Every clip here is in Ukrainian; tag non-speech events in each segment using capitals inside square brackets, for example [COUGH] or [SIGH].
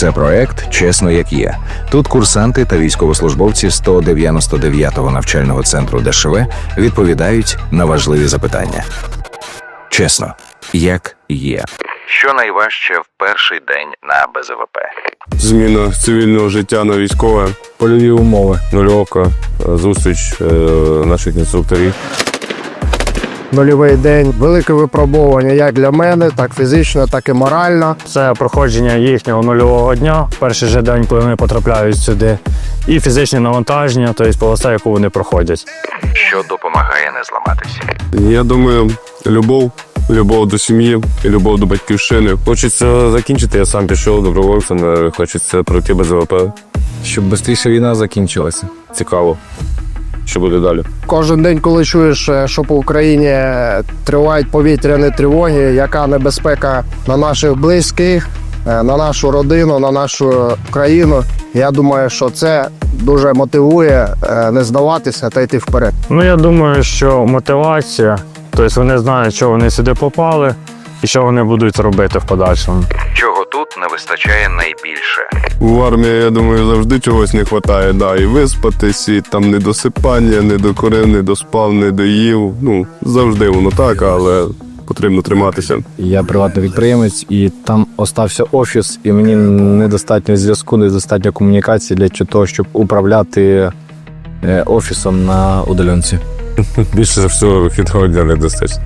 Це проект Чесно як є. Тут курсанти та військовослужбовці 199-го навчального центру ДШВ відповідають на важливі запитання. Чесно, як є. Що найважче в перший день на БЗВП? Зміна цивільного життя на військове, Польові умови. нульовка, е, зустріч е, наших інструкторів. Нульовий день велике випробування як для мене, так фізично, так і морально. Це проходження їхнього нульового дня, перший же день, коли вони потрапляють сюди, і фізичні навантаження, тобто полоса, яку вони проходять. Що допомагає не зламатися? Я думаю, любов, любов до сім'ї, і любов до батьківщини. Хочеться закінчити, я сам пішов добровольцем, е, хочеться пройти без ВП. Щоб швидше війна закінчилася. Цікаво, що буде далі. Кожен день, коли чуєш, е, що по Україні тривають повітряні тривоги, яка небезпека на наших близьких, е, на нашу родину, на нашу країну. Я думаю, що це дуже мотивує е, не здаватися та йти вперед. Ну я думаю, що мотивація, тобто вони знають, що вони сюди попали і що вони будуть робити в подальшому. Чого тут не вистачає найбільше? В армії, я думаю, завжди чогось не вистачає. Да, і виспатись, і там недосипання, не докорив, не доспав, не доїв. Ну, завжди воно так, але потрібно триматися. Я приватний підприємець, і там остався офіс, і мені недостатньо зв'язку, недостатньо комунікації для того, щоб управляти е, офісом на удаленці. [LAUGHS] Більше за всього вихідного дня не достатньо.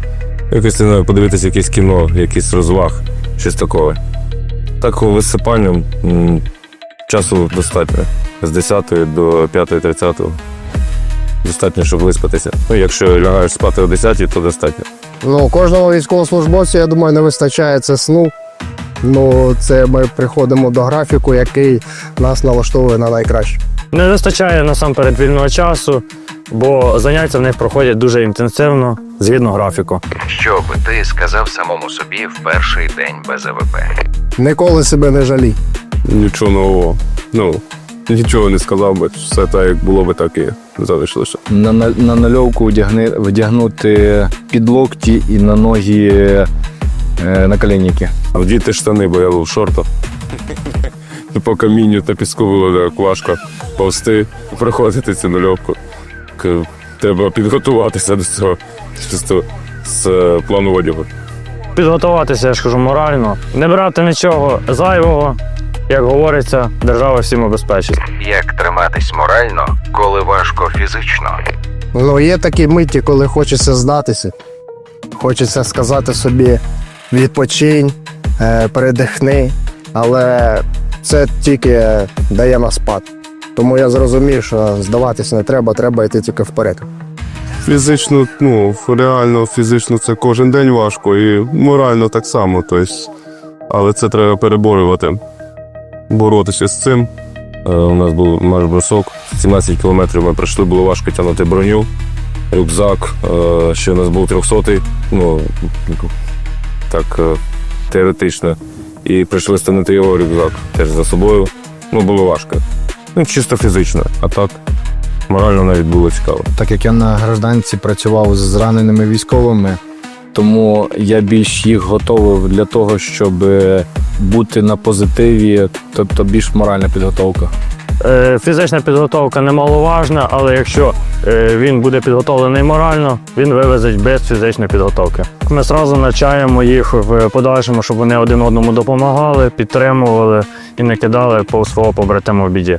Якось не знаю, подивитися якесь кіно, якийсь розваг, щось такого. Так, висипанням часу достатньо. З 10 до 5.30 достатньо, щоб виспатися. Ну, якщо лягаєш спати о 10, то достатньо. Ну, кожному військовослужбовцю, я думаю, не вистачає це сну. Ну, це ми приходимо до графіку, який нас налаштовує на найкраще. Не вистачає насамперед вільного часу, бо заняття в них проходять дуже інтенсивно, згідно графіку. Що би ти сказав самому собі в перший день БЗВП? Ніколи себе не жалій. Нічого нового. Ну, нічого не сказав би. Все так, як було би, так і залишилося. На, на, на нальовку вдягни, вдягнути під локті і на ноги е, на коленники. А вдіти штани, бо я був в шортах. По камінню та піску було так важко повсти, проходити цю нульовку. К- Треба підготуватися до цього чисто з е, плану одягу. Підготуватися, я ж кажу, морально, не брати нічого зайвого. Як говориться, держава всім обезпечить. Як триматись морально, коли важко фізично? Ну, є такі миті, коли хочеться здатися. Хочеться сказати собі відпочинь, е, передихни, але це тільки дає на спад. Тому я зрозумів, що здаватися не треба, треба йти тільки вперед. Фізично, ну, реально, фізично це кожен день важко і морально так само. Тобто, але це треба переборювати, боротися з цим. Е, у нас був наш бросок, 17 кілометрів ми пройшли, було важко тягнути броню, рюкзак, е, ще у нас був 300 ну, так, е, теоретично. І прийшли станути його рюкзак теж за собою. Ну, було важко. Ну, чисто фізично, а так, морально навіть було цікаво. Так як я на гражданці працював з зраненими військовими, тому я більш їх готовив для того, щоб бути на позитиві, тобто більш моральна підготовка. Е, Фізична підготовка немаловажна, але якщо е, він буде підготовлений морально, він вивезеть без фізичної підготовки. Ми одразу навчаємо їх в подальшому, щоб вони один одному допомагали, підтримували і не кидали по свого побратиму в біді.